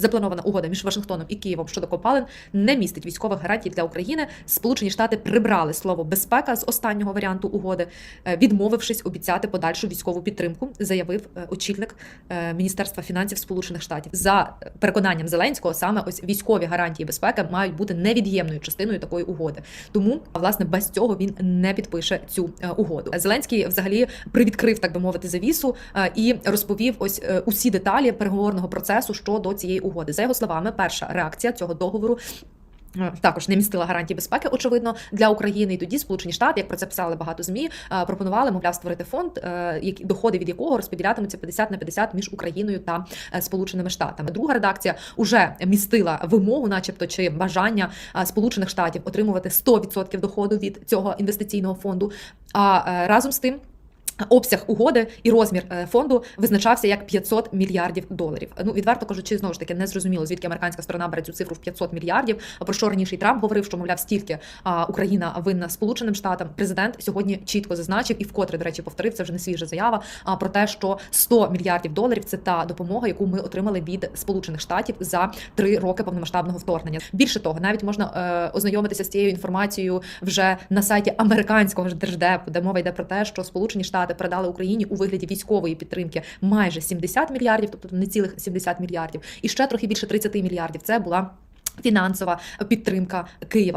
Запланована угода між Вашингтоном і Києвом щодо копалин не містить військових гарантій для України. Сполучені Штати прибрали слово безпека з останнього варіанту угоди, е, відмовившись обіцяти подальшу військову підтримку, заявив е, очільник е, Міністерства фінансів Сполучених Штатів. За переконанням Зеленського, саме ось військові гарантії безпеки мають бути невід'ємною частиною такої угоди. Тому власне без цього він не підпише цю угоду. Зеленський взагалі привідкрив, так би мовити, завісу і розповів ось усі деталі переговорного процесу щодо цієї. За його словами, перша реакція цього договору. е, Також не містила гарантій безпеки, очевидно, для України. І тоді Сполучені Штати, як про це писали багато змі, е, пропонували, мовляв, створити фонд, е, доходи від якого розподілятимуться 50 на 50 між Україною та Сполученими Штатами. Друга редакція вже містила вимогу, начебто, чи бажання Сполучених Штатів отримувати 100% доходу від цього інвестиційного фонду. А разом з тим. Обсяг угоди і розмір е, фонду визначався як 500 мільярдів доларів. Ну відверто кажучи, знову ж таки не зрозуміло, звідки американська сторона бере цю цифру в 500 мільярдів. Про що раніше Трамп говорив, що мовляв стільки Україна винна Сполученим Штатам. Президент сьогодні чітко зазначив і вкотре, до речі, повторив це вже не свіжа заява. А про те, що 100 мільярдів доларів це та допомога, яку ми отримали від Сполучених Штатів за три роки повномасштабного вторгнення. Більше того, навіть можна е, ознайомитися з цією інформацією вже на сайті американського держдепу, де мова йде про те, що Сполучені Штати передали Україні у вигляді військової підтримки майже 70 мільярдів, тобто не цілих 70 мільярдів, і ще трохи більше 30 мільярдів. Це була фінансова підтримка Києва.